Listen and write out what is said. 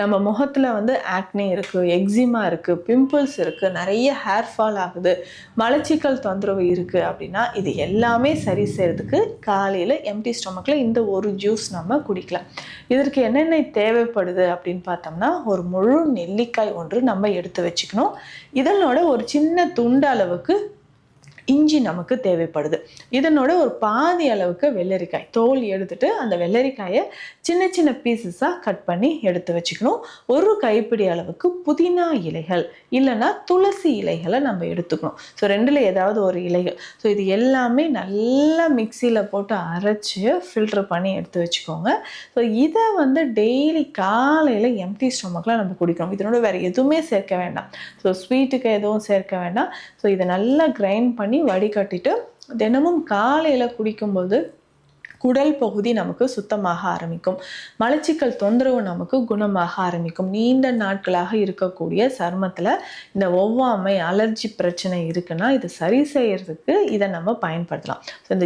நம்ம முகத்தில் வந்து ஆக்னி இருக்குது எக்ஸிமா இருக்குது பிம்பிள்ஸ் இருக்குது நிறைய ஹேர் ஃபால் ஆகுது மலச்சிக்கல் தொந்தரவு இருக்குது அப்படின்னா இது எல்லாமே சரி செய்கிறதுக்கு காலையில் எம்டி ஸ்டொமக்கில் இந்த ஒரு ஜூஸ் நம்ம குடிக்கலாம். இதற்கு என்னென்ன தேவைப்படுது அப்படின்னு பார்த்தோம்னா ஒரு முழு நெல்லிக்காய் ஒன்று நம்ம எடுத்து வச்சுக்கணும். இதனோட ஒரு சின்ன துண்டு அளவுக்கு இஞ்சி நமக்கு தேவைப்படுது. இதனோட ஒரு பாதி அளவுக்கு வெள்ளரிக்காய். தோல் எடுத்துட்டு அந்த வெள்ளரிக்காயை சின்ன சின்ன பீசஸாக கட் பண்ணி எடுத்து வச்சுக்கணும். ஒரு கைப்பிடி அளவுக்கு புதினா இலைகள் இல்லைன்னா துளசி இலைகளை நம்ம எடுத்துக்கணும். ஸோ ரெண்டில் ஏதாவது ஒரு இலைகள். ஸோ இது எல்லாமே நல்லா மிக்சியில் போட்டு அரைச்சி ஃபில்டர் பண்ணி எடுத்து வச்சுக்கோங்க. ஸோ இதை வந்து டெய்லி காலையில் எம்டி ஸ்டொமக்கில் நம்ம குடிக்கணும். இதனோட வேறு எதுவுமே சேர்க்க வேண்டாம். ஸோ ஸ்வீட்டுக்கு எதுவும் சேர்க்க வேண்டாம். ஸோ இதை நல்லா கிரைண்ட் பண்ணி வடிகட்டிட்டு தினமும் காலையில் குடிக்கும்போது குடல் பகுதி நமக்கு சுத்தமாக ஆரம்பிக்கும். மலச்சிக்கல் தொந்தரவு நமக்கு குணமாக ஆரம்பிக்கும். நீண்ட நாட்களாக இருக்கக்கூடிய சருமத்தில் இந்த ஒவ்வாமை அலர்ஜி பிரச்சனை இருக்குன்னா இது சரி செய்யறதுக்கு இதை நம்ம பயன்படுத்தலாம். ஸோ இந்த